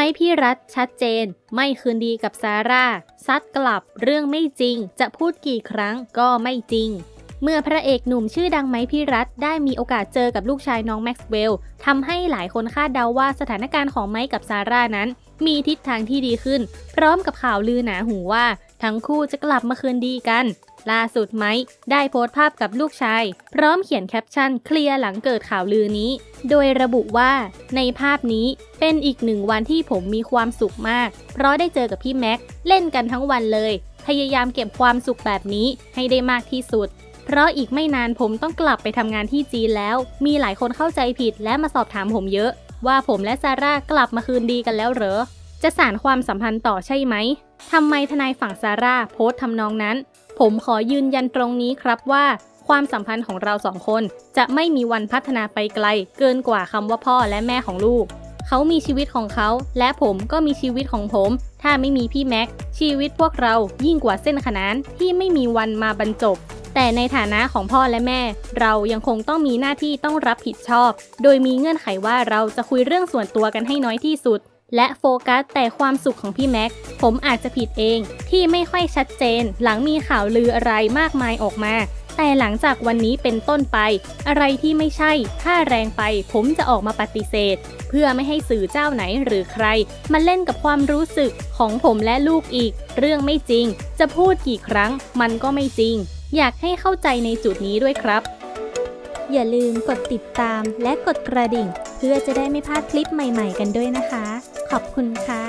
ไมพี่รัฐชัดเจน ไม่คืนดีกับซาร่าซัดกลับเรื่องไม่จริง จะพูดกี่ครั้งก็ไม่จริง เมื่อพระเอกหนุ่มชื่อดังไมพี่รัฐได้มีโอกาสเจอกับลูกชายน้องแม็กซ์เวลล์ทำให้หลายคนคาดเดาว่าสถานการณ์ของไมกับซาร่านั้น มีทิศทางที่ดีขึ้น พร้อมกับข่าวลือหนาหูว่า ทั้งคู่จะกลับมาคืนดีกัน ล่าสุดไม้ได้โพสต์ภาพกับลูกชาย พร้อมเขียนแคปชั่นเคลียร์หลังเกิดข่าวลือนี้ โดยระบุว่า ในภาพนี้เป็นอีกหนึ่งวันที่ผมมีความสุขมาก เพราะได้เจอกับพี่แม็กเล่นกันทั้งวันเลย พยายามเก็บความสุขแบบนี้ให้ได้มากที่สุดเพราะอีกไม่นานผมต้องกลับไปทำงานที่จีนแล้ว มีหลายคนเข้าใจผิดและมาสอบถามผมเยอะ ว่าผมและซาร่ากลับมาคืนดีกันแล้วเหรอ จะสานความสัมพันธ์ต่อใช่ไหมทำไมทนายฝั่งซาร่าโพสต์ทำนองนั้น ผมขอยืนยันตรงนี้ครับว่า ความสัมพันธ์ของเราสองคน จะไม่มีวันพัฒนาไปไกล เกินกว่าคำว่าพ่อและแม่ของลูก เขามีชีวิตของเขา และผมก็มีชีวิตของผม ถ้าไม่มีพี่แม็ก ชีวิตพวกเรายิ่งกว่าเส้นขนานที่ไม่มีวันมาบรรจบแต่ในฐานะของพ่อและแม่ เรายังคงต้องมีหน้าที่ต้องรับผิดชอบ โดยมีเงื่อนไขว่าเราจะคุยเรื่องส่วนตัวกันให้น้อยที่สุด และโฟกัสแต่ความสุขของพี่แม็ก ผมอาจจะผิดเองที่ไม่ค่อยชัดเจน หลังมีข่าวลืออะไรมากมายออกมา แต่หลังจากวันนี้เป็นต้นไป อะไรที่ไม่ใช่ ถ้าแรงไป ผมจะออกมาปฏิเสธ เพื่อไม่ให้สื่อเจ้าไหนหรือใคร มาเล่นกับความรู้สึกของผมและลูกอีก เรื่องไม่จริง จะพูดกี่ครั้ง มันก็ไม่จริง อยากให้เข้าใจในจุดนี้ด้วยครับ อย่าลืมกดติดตามและกดกระดิ่ง เพื่อจะได้ไม่พลาดคลิปใหม่ ๆ กันด้วยนะคะ ขอบคุณค่ะ